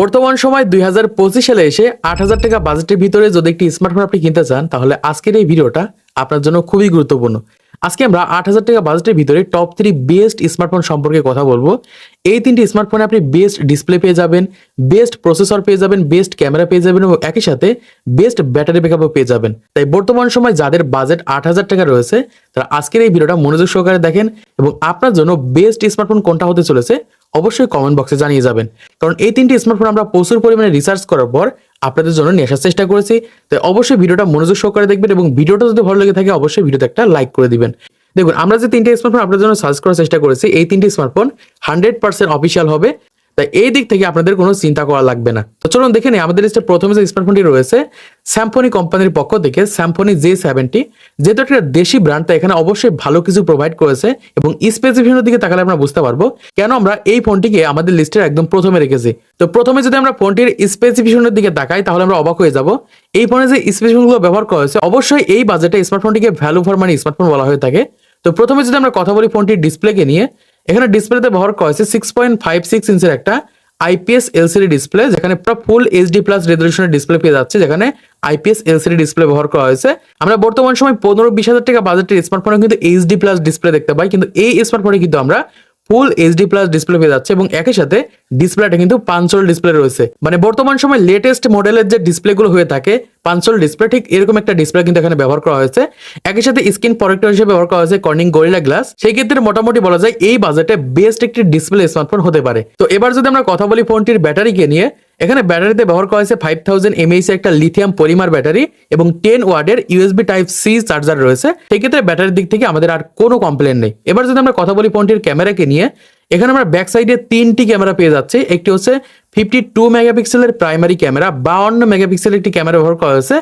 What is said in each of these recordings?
বর্তমান সময় দুই হাজার পঁচিশ সালে এসে আট হাজার টাকা বাজেটের ভিতরে যদি একটি স্মার্টফোন আপনি কিনতে চান, তাহলে আজকের এই ভিডিওটা আপনার জন্য খুবই গুরুত্বপূর্ণ। আজকে আমরা আট হাজার টাকা বাজেটের ভিতরে টপ থ্রি বেস্ট স্মার্টফোন সম্পর্কে কথা বলব। এই তিনটি স্মার্টফোনে আপনি বেস্ট ডিসপ্লে পেয়ে যাবেন বেস্ট প্রসেসর পেয়ে যাবেন বেস্ট ক্যামেরা পেয়ে যাবেন এবং একই সাথে বেস্ট ব্যাটারি ব্যাকআপও পেয়ে যাবেন। তাই বর্তমান সময় যাদের বাজেট আট হাজার টাকা রয়েছে, তারা আজকের এই ভিডিওটা মনোযোগ সহকারে দেখেন এবং আপনার জন্য বেস্ট স্মার্টফোন কোনটা হতে চলেছে অবশ্যই কমেন্ট বক্সে জানিয়ে যাবেন। কারণ এই তিনটি স্মার্টফোন আমরা প্রচুর পরিমাণে রিসার্চ করার পর আপনাদের জন্য নিয়ে আসার চেষ্টা করেছি। তাই অবশ্যই ভিডিওটা মনোযোগ সহকারে দেখবেন এবং ভিডিওটা যদি ভালো লেগে থাকে অবশ্যই ভিডিওতে একটা লাইক করে দিবেন। দেখুন, আমরা যে তিনটে স্মার্টফোন আপনাদের জন্য সার্চ করার চেষ্টা করেছি, এই তিনটি স্মার্টফোন হান্ড্রেড পার্সেন্ট অফিসিয়াল হবে। তাই এই দিক থেকে আপনাদের কোনো চিন্তা করা লাগবে না। তো চলুন দেখে নিই, আমাদের লিস্টে প্রথমে যে স্মার্টফোনটি রয়েছে স্যামফোনি কোম্পানির পক্ষ থেকে স্যামফোনি জে সেভেন্টি যেহেতু একটা দেশি ব্র্যান্ড তাই এখানে অবশ্যই ভালো কিছু প্রোভাইড করেছে এবং স্পেসিফিকেশনের দিকে তাকালে আমরা বুঝতে পারব কেন আমরা এই ফোনটিকে আমাদের লিস্টের একদম প্রথমে রেখেছি। তো প্রথমে যদি আমরা ফোনটির স্পেসিফিকেশনের দিকে তাকাই, তাহলে আমরা অবাক হয়ে যাব। এই ফোনে যে স্পেসিফিকেশনগুলো ব্যবহার করা হয়েছে, অবশ্যই এই বাজেটে স্মার্টফোনটিকে ভ্যালু ফর মানি স্মার্টফোন বলা হয়ে থাকে। তো প্রথমে যদি আমরা কথা বলি ফোনটির ডিসপ্লেকে নিয়ে এখানে ডিসপ্লেতে ব্যবহার করা হয়েছে সিক্স পয়েন্ট ফাইভ সিক্স ইঞ্চের একটা আইপিএস এলসিডি ডিসপ্লে যেখানে পুরো ফুল এইচডি প্লাস রেজলিউশনের ডিসপ্লে পেয়ে যাচ্ছে, যেখানে আইপিএস এলসিডি ডিসপ্লে ব্যবহার করা হয়েছে। আমরা বর্তমান সময় পনেরো বিশ হাজার টাকা বাজেটের স্মার্টফোনে কিন্তু এইচডি প্লাস ডিসপ্লে দেখতে পাই, কিন্তু এই স্মার্টফোনে কিন্তু আমরা ফুল এইচডি প্লাস ডিসপ্লে পেয়ে যাচ্ছে এবং একই সাথে ডিসপ্লেটা কিন্তু পাঞ্চল ডিসপ্লে রয়েছে। মানে বর্তমান সময় লেটেস্ট মডেলের যে ডিসপ্লে গুলো হয়ে থাকে পাঁচশোল ডিসপ্লে ঠিক এরকম একটা ডিসপ্লে কিন্তু এখানে ব্যবহার করা হয়েছে। একই সাথে স্ক্রিন প্রোটেক্টর হিসেবে ব্যবহার করা হয়েছে কর্নিং গরিলা গ্লাস সেই ক্ষেত্রে মোটামুটি বলা যায় এই বাজেটে বেস্ট একটি ডিসপ্লে স্মার্টফোন হতে পারে। তো এবার যদি আমরা কথা বলি ফোনটির ব্যাটারিকে নিয়ে এখানে ব্যাটারিতে ব্যবহার করা হয়েছে ফাইভ থাউজেন্ড এমএইচ একটা লিথিয়াম পলিমার ব্যাটারি এবং টেন ওয়ার্ডের ইউএসবি টাইপ সি চার্জার রয়েছে। সেক্ষেত্রে ব্যাটারির দিক থেকে আমাদের আর কোনো কমপ্লেন নেই। এবার যদি আমরা কথা বলি ফোনটির ক্যামেরাকে নিয়ে, এখানে আমরা ব্যাক সাইডে তিনটি ক্যামেরা পেয়ে যাচ্ছি। একটি হচ্ছে ফিফটি টু মেগাপিক্সেলের প্রাইমারি ক্যামেরা বাউন্ন মেগাপিক্সেলের একটি ক্যামেরা ব্যবহার করা হয়েছে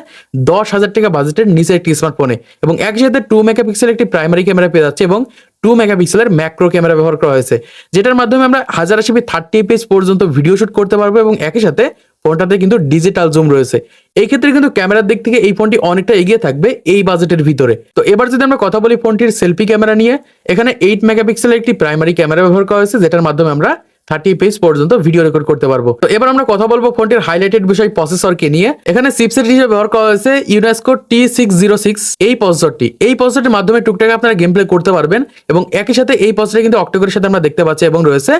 দশ হাজার টাকা বাজেটের নিচে একটি স্মার্টফোনে এবং একসাথে টু মেগাপিক্সেলের একটি প্রাইমারি ক্যামেরা পেয়ে যাচ্ছে এবং টু মেগাপিক্সেলের ম্যাক্রো ক্যামেরা ব্যবহার করা হয়েছে, যেটার মাধ্যমে আমরা হাজার আশি থার্টি এপিএস পর্যন্ত ভিডিও শুট করতে পারব এবং একই সাথে ফোনটাতে কিন্তু ডিজিটাল জুম রয়েছে। এই ক্ষেত্রে কিন্তু ক্যামেরার দিক থেকে এই ফোনটি অনেকটা এগিয়ে থাকবে এই বাজেটের ভিতরে। তো এবার যদি আমরা কথা বলি ফোনটির সেলফি ক্যামেরা নিয়ে, এখানে এইট মেগাপিক্সেলের একটি প্রাইমারি ক্যামেরা ব্যবহার করা হয়েছে, যেটার মাধ্যমে আমরা থার্টি পেজ পর্যন্ত ভিডিও রেকর্ড করতে পারব। তো এবার আমরা কথা বলব ফোনটির হাইলাইটেড বিষয় প্রসেসরকে নিয়ে। এখানে চিপসেট হিসেবে ব্যবহার করা হয়েছে Unisoc T six zero six এই প্রসেসরটি এই প্রসেসরটির মাধ্যমে টুকটাক আপনারা গেম প্লে করতে পারবেন এবং একই সাথে এই প্রসেসরে কিন্তু অক্টোকরের সাথে আমরা দেখতে পাচ্ছি এবং রয়েছে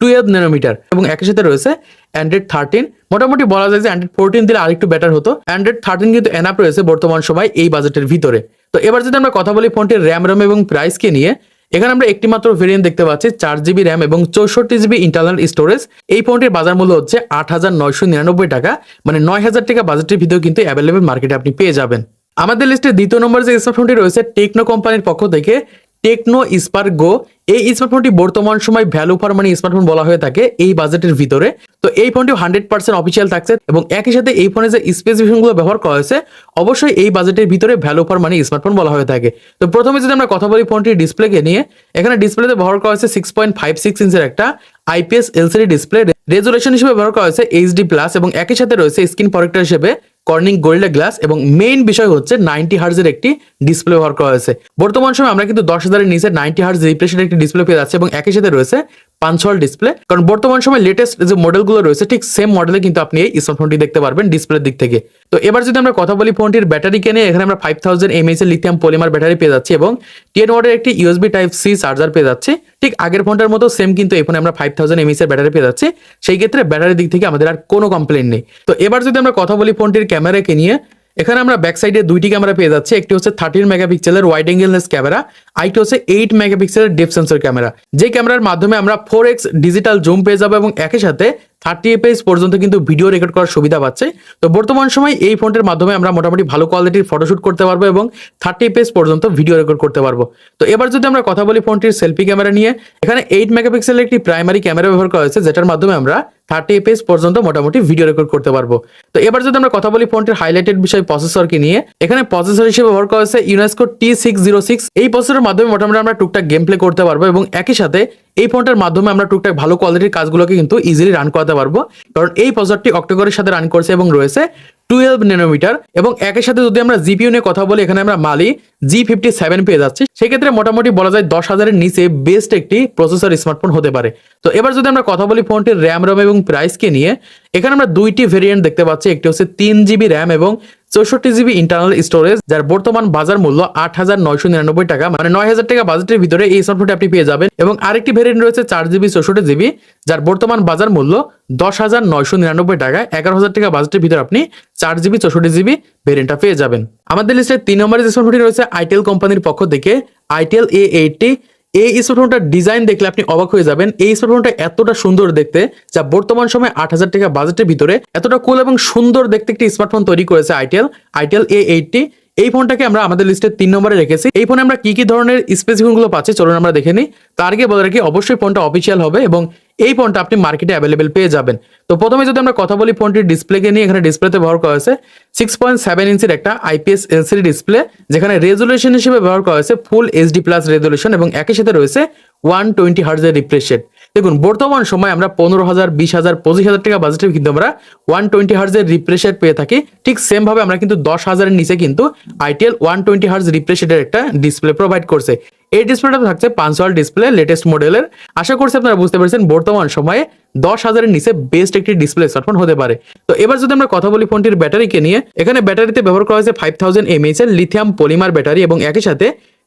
টুয়েলভ ন্যানোমিটার এবং একই সাথে রয়েছে অ্যান্ড্রয়েড থার্টিন মোটামুটি বলা যায় যে অ্যান্ড্রয়েড ফোরটিন দিলে আরেকটু বেটার হতো। অ্যান্ড্রয়েড থার্টিন কিন্তু এনাপ রয়েছে বর্তমান সময় এই বাজেটের ভিতরে। তো এবার যদি আমরা কথা বলি ফোনটির র্যাম রম এবং প্রাইসকে নিয়ে এখানে আমরা একটি মাত্র ভেরিয়েন্ট দেখতে পাচ্ছি, চার জিবি র্যাম এবং চৌষট্টি জিবি ইন্টারনাল স্টোরেজ এই ফোনটির বাজার মূল্য হচ্ছে আট হাজার নয়শো নিরানব্বই টাকা মানে নয় হাজার টাকা বাজেটের ভিতরে কিন্তু অ্যাভেলেবেল মার্কেটে আপনি পেয়ে যাবেন। আমাদের লিস্টে দ্বিতীয় নম্বর যে স্মার্টফোনটি রয়েছে টেকনো কোম্পানির পক্ষ থেকে টেকনো স্পার্ক। গো এই স্মার্টফোনটি বর্তমান সময় ভ্যালু ফর মানি স্মার্টফোন বলা হয়ে থাকে এই বাজেটের ভিতরে। তো এই ফোনটি হান্ড্রেড পার্সেন্ট অফিসিয়াল থাকছে এবং একই সাথে এই ফোনে যে স্পেসিফিকেশনগুলো ব্যবহার করা হয়েছে, অবশ্যই এই বাজেটের ভিতরে ভ্যালু ফর মানি স্মার্টফোন বলা হয়ে থাকে। তো প্রথমে যদি আমরা কথা বলি ফোনটির ডিসপ্লেকে নিয়ে, এখানে ডিসপ্লেতে ব্যবহার করা হয়েছে সিক্স পয়েন্ট ফাইভ সিক্স ইঞ্চের একটা আইপিএস এলসিডি ডিসপ্লে রেজুলেশন হিসেবে ব্যবহার করা হয়েছে এইচডি প্লাস এবং একই সাথে রয়েছে স্ক্রিন প্রোটেক্টর হিসেবে কর্নিং গোল্ডে গ্লাস এবং মেইন বিষয় হচ্ছে নাইনটি হার্জের একটি ডিসপ্লে ব্যবহার করা হয়েছে। বর্তমান সময় আমরা কিন্তু দশ হাজারের নিচে নাইনটি হার্জ রিপ্লেসের একটি ডিসপ্লে পেয়ে যাচ্ছে এবং একই সাথে রয়েছে পাঁচ পাঞ্চল ডিসপ্লে কারণ বর্তমান সময় লেটেস্ট যে মডেলগুলো রয়েছে, ঠিক সেম মডেলে কিন্তু আপনি এই স্মার্টফোনটি দেখতে পারবেন ডিসপ্লের দিক থেকে। তো এবার যদি আমরা কথা বলি ফোনটির ব্যাটারি কেনে এখানে আমরা ফাইভ থাউজেন্ড এমএইচ এর লিথিয়াম পলিমার ব্যাটারি পেয়ে যাচ্ছি এবং টেন ওয়াটের একটি ইউএসবি টাইপ সি চার্জার পেয়ে যাচ্ছি। ঠিক আগের ফোনটার মতো সেম কিন্তু এই ফোনে আমরা ফাইভ থাউজেন্ড এমএস এর ব্যাটারি পেয়ে যাচ্ছি। সেই ক্ষেত্রে ব্যাটারির দিক থেকে আমাদের আর কোনো কমপ্লেন নেই। তো এবার যদি আমরা কথা বলি ফোনটির ক্যামেরাকে নিয়ে এখানে আমরা ব্যাক সাইডে দুইটি ক্যামেরা পেয়ে যাচ্ছি। একটি হচ্ছে থার্টিন মেগাপিক্সেলের ওয়াইড অ্যাঙ্গেলনেস ক্যামেরা আরেকটি হচ্ছে এইট মেগাপিক্সেলের ডেপ সেন্সর ক্যামেরা যে ক্যামেরার মাধ্যমে আমরা ফোর এক্স ডিজিটাল জুম পেয়ে যাব এবং একই সাথে থার্টি এফএস পর্যন্ত কিন্তু ভিডিও রেকর্ড করার সুবিধা পাচ্ছে। তো বর্তমান সময় এই ফোনটির মাধ্যমে আমরা মোটামুটি ভালো কোয়ালিটির ফটোশুট করতে পারব এবং থার্টি এফএস পর্যন্ত ভিডিও রেকর্ড করতে পারব। তো এবার যদি আমরা কথা বলি ফোনটির সেলফি ক্যামেরা নিয়ে, এখানে এইট মেগাপিক্সেলের একটি প্রাইমারি ক্যামেরা ব্যবহার করা হয়েছে, যেটার মাধ্যমে আমরা থার্টি এপিএস পর্যন্ত মোটামুটি ভিডিও রেকর্ড করতে পারব। তো এবার যদি আমরা কথা বলি ফোনটির হাইলাইটেড বিষয় প্রসেসরকে নিয়ে, এখানে প্রসেসর হিসেবে ব্যবহার করা হয়েছে ইউনেস্কো টি এই প্রসেসরের মাধ্যমে মোটামুটি আমরা টুকটাক গেম প্লে করতে পারব এবং একই সাথে এই ফোনটার মাধ্যমে আমরা টুকটাক ভালো কোয়ালিটির কাজগুলোকে কিন্তু ইজিলি রান করাতে পারব। কারণ এই প্রসেসরটি অক্টোকরের সাথে রান করছে এবং রয়েছে টুয়েলভ ন্যানোমিটার এবং একের সাথে যদি আমরা জিপিউ নিয়ে কথা বলি, এখানে আমরা মালি জি ফিফটি সেভেন পেয়ে যাচ্ছি। সেক্ষেত্রে মোটামুটি বলা যায় দশ হাজারের নিচে বেস্ট একটি প্রসেসর স্মার্টফোন হতে পারে। তো এবার যদি আমরা কথা বলি ফোনটির র্যাম রম এবং প্রাইসকে নিয়ে, এখানে আমরা দুইটি ভেরিয়েন্ট দেখতে পাচ্ছি। একটি হচ্ছে তিন জিবি র্যাম এবং চৌষট্টি জিবি ইন্টারনাল স্টোরেজ যার বর্তমান বাজার মূল্য আট হাজার নয়শো নিরানব্বই টাকা মানে নয় হাজার টাকা বাজেটের ভিতরে এই স্মার্টফোনটি আপনি পেয়ে যাবেন। এবং আরেকটি ভেরিয়েন্ট রয়েছে চার জিবি, চৌষট্টি জিবি, যার বর্তমান বাজার মূল্য দশ হাজার নয়শো নিরানব্বই টাকা, এগারো হাজার টাকা বাজেটের ভিতরে আপনি চার জিবি, চৌষট্টি জিবি ভেরিয়েন্টটা পেয়ে যাবেন। আমাদের লিস্টে তিন নম্বরের যে স্মার্টফোনটি রয়েছে আইটেল কোম্পানির পক্ষ থেকে আইটেল এ এইটটি এই স্মার্টফোনটার ডিজাইন দেখলে আপনি অবাক হয়ে যাবেন। এই স্মার্টফোনটা এতটা সুন্দর দেখতে যা বর্তমান সময় আট হাজার টাকা বাজেটের ভিতরে এতটা কুল এবং সুন্দর দেখতে একটি স্মার্টফোন তৈরি করেছে আইটেল আইটেল এ এইটটি এই ফোনটাকে আমরা আমাদের লিস্টে তিন নম্বরে রেখেছি। এই ফোনে আমরা কি কি ধরনের স্পেসিফিকেশনগুলো পাচ্ছি, চলুন আমরা দেখে নিই। তার আগে বলে রাখি, অবশ্যই ফোনটা অফিসিয়াল হবে এবং এই ফোনটা আপনি মার্কেটে অ্যাভেলেবেল পেয়ে যাবেন। তো প্রথমে যদি আমরা কথা বলি ফোনটির ডিসপ্লেকে নিয়ে, এখানে ডিসপ্লেতে ব্যবহার করা হয়েছে সিক্স পয়েন্ট সেভেন ইঞ্চির একটা আইপিএস এলসিডি ডিসপ্লে যেখানে রেজুলেশন হিসেবে ব্যবহার করা হয়েছে ফুল এইচডি প্লাস রেজুলেশন এবং একই সাথে রয়েছে ওয়ান টোয়েন্টি হার্জের রিফ্রেশ রেট দেখুন, বর্তমান সময় আমরা পনেরো হাজার, বিশ হাজার, পঁচিশ হাজার টাকা বাজেটে কিন্তু আমরা ওয়ান টোয়েন্টি হার্জের রিফ্রেশ রেট পেয়ে থাকি। ঠিক সেম ভাবে আমরা কিন্তু দশ হাজারের নিচে কিন্তু আইটিএল ওয়ান টোয়েন্টি হার্জ রিফ্রেশ রেটের একটা ডিসপ্লে প্রোভাইড করছে। এই ডিসপ্লেটা থাকছে পাঁচওয়াল ডিসপ্লে লেটেস্ট মডেলের আশা করছি আপনারা বুঝতে পেরেছেন, বর্তমান সময়ে দশ হাজারের নিচে বেস্ট একটি ডিসপ্লে স্মার্টফোন হতে পারে। তো এবার যদি আমরা কথা বলি ফোনটির ব্যাটারিকে নিয়ে, এখানে ব্যাটারিতে ব্যবহার করা হয়েছে ফাইভ থাউজেন্ড এমএইচ এর লিথিয়াম পলিমার ব্যাটারি এবং একই সাথে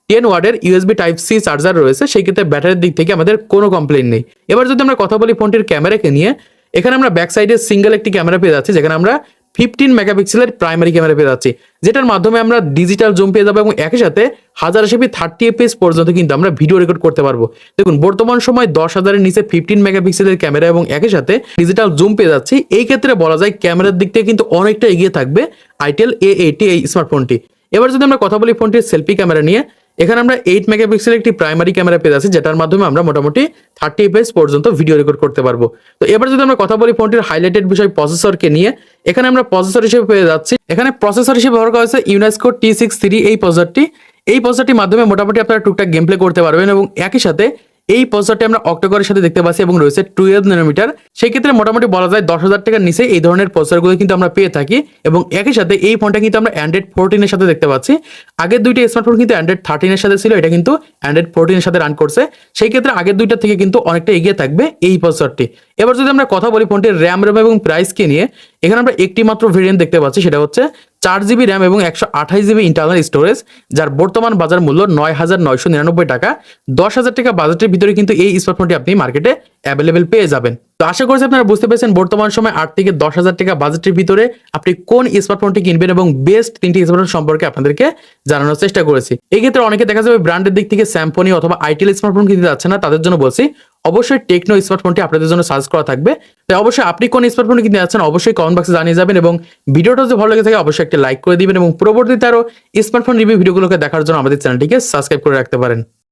টেন ওয়ার্ডের ইউএসবি টাইপ সি চার্জার রয়েছে, সেই ক্ষেত্রে ব্যাটারির দিক থেকে আমাদের কোনো কমপ্লেন নেই। এবার যদি আমরা কথা বলি ফোনটির ক্যামেরাকে নিয়ে, এখানে আমরা ব্যাক সাইডে সিঙ্গেল একটি ক্যামেরা পেয়ে যাচ্ছি, যেখানে আমরা ফিফটিন মেগাপিক্সেলের প্রাইমারি ক্যামেরা পেয়ে যাচ্ছি, যেটার মাধ্যমে আমরা ডিজিটাল জুম পেয়ে যাব এবং একই সাথে হাজার এসবি থার্টি এফএস পর্যন্ত কিন্তু আমরা ভিডিও রেকর্ড করতে পারব। দেখুন, বর্তমান সময় দশ হাজারের নিচে ফিফটিন মেগাপিক্সেলের ক্যামেরা এবং একই সাথে ডিজিটাল জুম পেয়ে যাচ্ছি। এই ক্ষেত্রে বলা যায় ক্যামেরার দিক থেকে কিন্তু অনেকটা এগিয়ে থাকবে আইটেল এ এইটি এই স্মার্টফোনটি এবার যদি আমরা কথা বলি ফোনটির সেলফি ক্যামেরা নিয়ে এখানে আমরা এইট মেগাপিক্সেল একটি প্রাইমারি ক্যামেরা পেয়ে যাচ্ছি, যেটার মাধ্যমে আমরা মোটামুটি থার্টি এফএস পর্যন্ত ভিডিও রেকর্ড করতে পারব। তো এবার যদি আমরা কথা বলি ফোনটির হাইলাইটেড বিষয় প্রসেসরকে নিয়ে, এখানে আমরা প্রসেসর হিসেবে পেয়ে যাচ্ছি। এখানে প্রসেসর হিসেবে ব্যবহার করা হয়েছে ইউনেস্কো টি সিক্স থ্রি এই প্রসেসরটি এই প্রসেসরটির মাধ্যমে মোটামুটি আপনারা টুকটাক গেম প্লে করতে পারবেন এবং একই সাথে এই প্রসেসরটি আমরা অক্টোকরের সাথে দেখতে পাচ্ছি এবং রয়েছে টুয়েলভ সেই ক্ষেত্রে মোটামুটি বলা যায় দশ হাজার টাকার নিচে এই ধরনের প্রসেসরগুলো কিন্তু আমরা পেয়ে থাকি এবং একই সাথে এই ফোনটা কিন্তু আমরা অ্যান্ড্রয়েড ফোরটিনের সাথে দেখতে পাচ্ছি। আগের দুইটি স্মার্টফোন কিন্তু অ্যান্ড্রয়েড থার্টিনের সাথে ছিল, এটা কিন্তু অ্যান্ড্রয়েড ফোরটিনের সাথে রান করছে। সেই ক্ষেত্রে আগের দুইটা থেকে কিন্তু অনেকটা এগিয়ে থাকবে এই প্রসেসরটি এবার যদি আমরা কথা বলি ফোনটির র্যাম র্যাম এবং প্রাইসকে নিয়ে এখানে আমরা একটি মাত্র ভেরিয়েন্ট দেখতে পাচ্ছি, সেটা হচ্ছে চার জিবি র্যাম এবং একশো আঠাশ জিবি ইন্টারনাল স্টোরেজ যার বর্তমান বাজার মূল্য নয় হাজার নয়শো নিরানব্বই টাকা। দশ হাজার টাকা বাজেটের ভিতরে কিন্তু এই স্মার্টফোনটি আপনি মার্কেটে অ্যাভেলেবেল পেয়ে যাবেন। তো আশা করছি আপনারা বুঝতে পেরেছেন বর্তমান সময় আট থেকে দশ হাজার টাকা বাজেটের ভিতরে আপনি কোন স্মার্টফোনটি কিনবেন এবং বেস্ট তিনটি স্মার্টফোন সম্পর্কে আপনাদেরকে জানানোর চেষ্টা করেছি। এই ক্ষেত্রে অনেকে দেখা যাবে ব্র্যান্ডের দিক থেকে স্যাম্পনি অথবা আইটেল স্মার্টফোন কিনতে যাচ্ছে না, তাদের জন্য বলছি অবশ্যই টেকনো স্মার্টফোনটি আপনাদের জন্য সার্চ করা থাকবে। তাই অবশ্যই আপনি কোন স্মার্টফোন কিনতে যাচ্ছেন, অবশ্যই কমেন্ট বক্সে জানিয়ে যাবেন এবং ভিডিওটা যদি ভালো লেগে থাকে, অবশ্যই একটা লাইক করে দিবেন এবং পরবর্তীতে আরও স্মার্টফোন রিভিউ ভিডিওগুলোকে দেখার জন্য আমাদের চ্যানেলটিকে সাবস্ক্রাইব করে রাখতে পারেন।